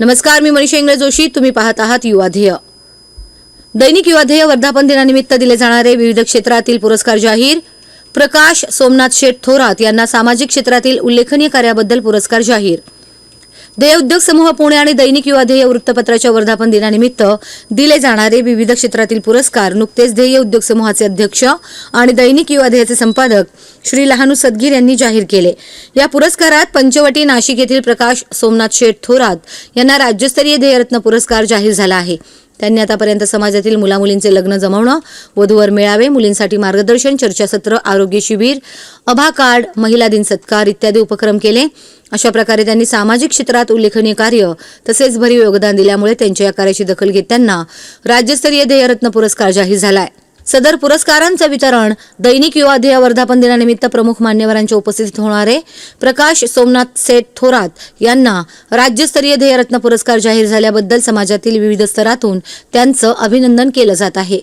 नमस्कार मी मनीषा इंगळे जोशी. तुम्ही पाहत आहात युवाध्येय दैनिक युवाध्येय वर्धापन दिनानिमित्त दिले जाणारे विविध क्षेत्रातील पुरस्कार जाहीर. प्रकाश सोमनाथ शेठ थोरात यांना सामाजिक क्षेत्रातील उल्लेखनीय कार्याबद्दल पुरस्कार जाहीर. ध्येय उद्योग समूह पुणे आणि दैनिक युवा ध्येय वृत्तपत्राच्या वर्धापन दिनानिमित्त दिले जाणारे विविध क्षेत्रातील पुरस्कार नुकतेच ध्येय उद्योग समूहाचे अध्यक्ष आणि दैनिक युवा ध्येयाचे संपादक श्री लहानू सदगीर यांनी जाहीर केले. या पुरस्कारात पंचवटी नाशिक येथील प्रकाश सोमनाथ शेठ थोरात यांना राज्यस्तरीय ध्येयरत्न पुरस्कार जाहीर झाला आहे. त्यांनी आतापर्यंत समाजातील मुलामुलींचे लग्न जमवणं वधूवर मेळावे मुलींसाठी मार्गदर्शन चर्चासत्र आरोग्य शिबिर अभा कार्ड महिला दिन सत्कार इत्यादी उपक्रम केले. अशा प्रकारे त्यांनी सामाजिक क्षेत्रात उल्लेखनीय कार्य तसेच भरीव योगदान दिल्यामुळे त्यांच्या या कार्याची दखल घेत त्यांना राज्यस्तरीय ध्येयरत्न पुरस्कार जाहीर आहे सदर पुरस्कारांचं वितरण दैनिक युवा ध्येय वर्धापन दिनानिमित्त प्रमुख मान्यवरांच्या उपस्थितीत होणारे प्रकाश सोमनाथ सेठ थोरात यांना राज्यस्तरीय ध्येयरत्न पुरस्कार जाहीर झाल्याबद्दल समाजातील विविध स्तरातून त्यांचं अभिनंदन केलं जात आहे.